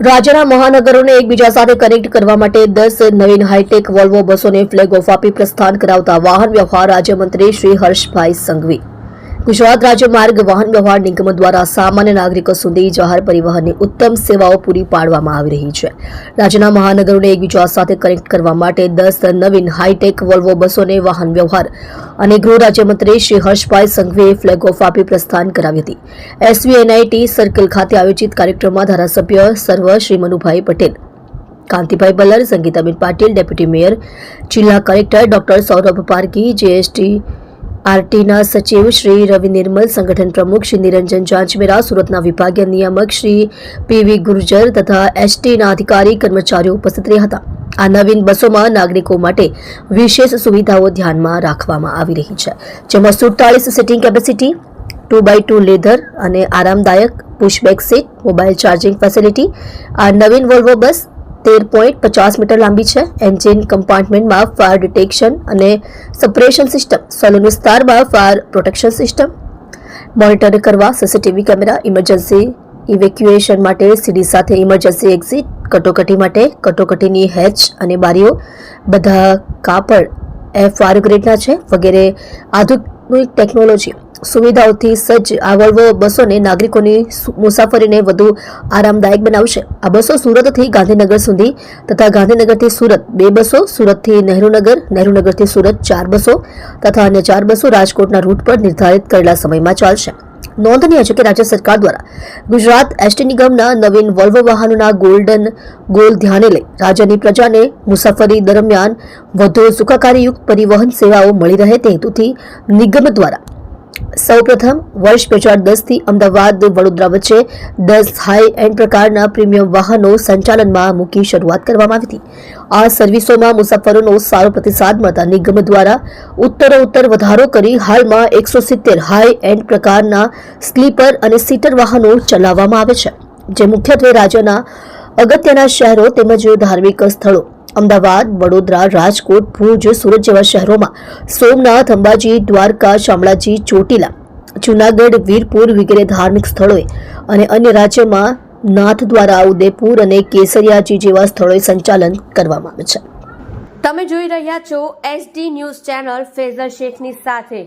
રાજ્યના મહાનગરોને એકબીજા સાથે કનેક્ટ કરવા માટે દસ નવીન હાઈટેક વોલ્વો બસોને ફ્લેગ ઓફ આપી પ્રસ્થાન કરાવતા વાહન વ્યવહાર રાજ્યમંત્રી શ્રી હર્ષભાઈ સંઘવી. ગુજરાત રાજ્ય માર્ગ વાહન વ્યવહાર નિગમ દ્વારા સામાન્ય નાગરિકો સુધી જાહેર પરિવહનની ઉત્તમ સેવાઓ પૂરી પાડવામાં આવી રહી છે. રાજ્યના મહાનગરોને એકબીજા સાથે કનેક્ટ કરવા માટે દસ નવીન હાઈટેક વોલ્વો બસોને વાહન વ્યવહાર અને ગૃહ રાજ્યમંત્રી શ્રી હર્ષભાઈ સંઘવીએ ફ્લેગ ઓફ આપી પ્રસ્થાન કરાવી હતી. એસવીએનઆઈટી સર્કલ ખાતે આયોજિત કાર્યક્રમમાં ધારાસભ્ય સર્વ શ્રી મનુભાઈ પટેલ, કાંતિભાઈ બલ્લર, સંગીતાબેન પાટીલ, ડેપ્યુટી મેયર, જિલ્લા collector doctor Saurabh Parki GST આરટીના સચિવ શ્રી રવિ નિર્મલ, સંગઠન પ્રમુખ શ્રી નિરંજન જાંચમેરા સુરતના વિભાગીય નિયામક શ્રી પીવી ગુર્જર તથા એસટીના અધિકારી કર્મચારીઓ ઉપસ્થિત રહ્યા હતા. આ નવીન બસોમાં નાગરિકો માટે વિશેષ સુવિધાઓ ધ્યાનમાં રાખવામાં આવી રહી છે, જેમાં સુડતાળીસ seating capacity two by two leather અને આરામદાયક pushback seat mobile charging facility આ નવીન વોલ્વો બસ તેર પોઈન્ટ પચાસ મીટર લાંબી છે. એન્જિન કમ્પાર્ટમેન્ટમાં ફાયર ડિટેક્શન અને સપરેશન સિસ્ટમ. સલૂન વિસ્તારમાં ફાયર પ્રોટેક્શન સિસ્ટમ. મોનિટર કરવા સીસીટીવી કેમેરા, ઇમરજન્સી ઇવેક્યુએશન માટે સીડી સાથે ઇમરજન્સી એક્ઝિટ, કટોકટી માટે કટોકટીની હેચ અને બારીઓ. બધા કાપડ એફ ગ્રેડના છે. વગેરે આધુનિક ટેકનોલોજી સુવિધાઓથી સજ્જ આ વોલ્વો બસોને નાગરિકોની મુસાફરીને વધુ આરામદાયક બનાવશે. આ બસો સુરતથી ગાંધીનગર સુધી તથા ગાંધીનગરથી સુરત બે બસો, સુરતથી નહેરુનગર, નહેરુનગરથી સુરત ચાર બસો તથા અન્ય ચાર બસો રાજકોટના રૂટ પર નિર્ધારિત કરેલા સમયમાં ચાલશે. નોંધનીય છે કે રાજ્ય સરકાર દ્વારા ગુજરાત એસટી નિગમના નવીન વોલ્વો વાહનોના ગોલ્ડન ગોલ ધ્યાને લઈ રાજ્યની પ્રજાને મુસાફરી દરમિયાન વધુ સુખાકારીયુક્ત પરિવહન સેવાઓ મળી રહે તે હેતુથી નિગમ દ્વારા સૌપ્રથમ, વર્ષ બે હજાર દસથી અમદાવાદ, વડોદરા વચ્ચે દસ હાઈ એન્ડ પ્રકારના પ્રીમિયમ વાહનો સંચાલનમાં મૂકી શરૂઆત કરવામાં આવી હતી. આ સર્વિસોમાં મુસાફરોનો સારો પ્રતિસાદ મળતા નિગમ દ્વારા ઉત્તરોત્તર વધારો કરી હાલમાં એકસો સિત્તેર હાઈ એન્ડ પ્રકારના સ્લીપર અને સીટર વાહનો ચલાવવામાં આવે છે, જે મુખ્યત્વે રાજ્યના અગત્યના શહેરો તેમજ ધાર્મિક સ્થળો અમદાવાદ, વડોદરા, રાજકોટ, ભુજ, સુરત જેવા શહેરોમાં સોમનાથ, અંબાજી, દ્વારકા, શામળાજી, ચોટીલા, જૂનાગઢ, વીરપુર વગેરે ધાર્મિક સ્થળોએ અને અન્ય રાજ્યોમાં નાથ દ્વારા ઉદયપુર અને કેસરિયાજી જેવા સ્થળોએ સંચાલન કરવામાં આવે છે. તમે જોઈ રહ્યા છો એસડી ન્યૂઝ ચેનલ ફેઝર શેખની સાથે.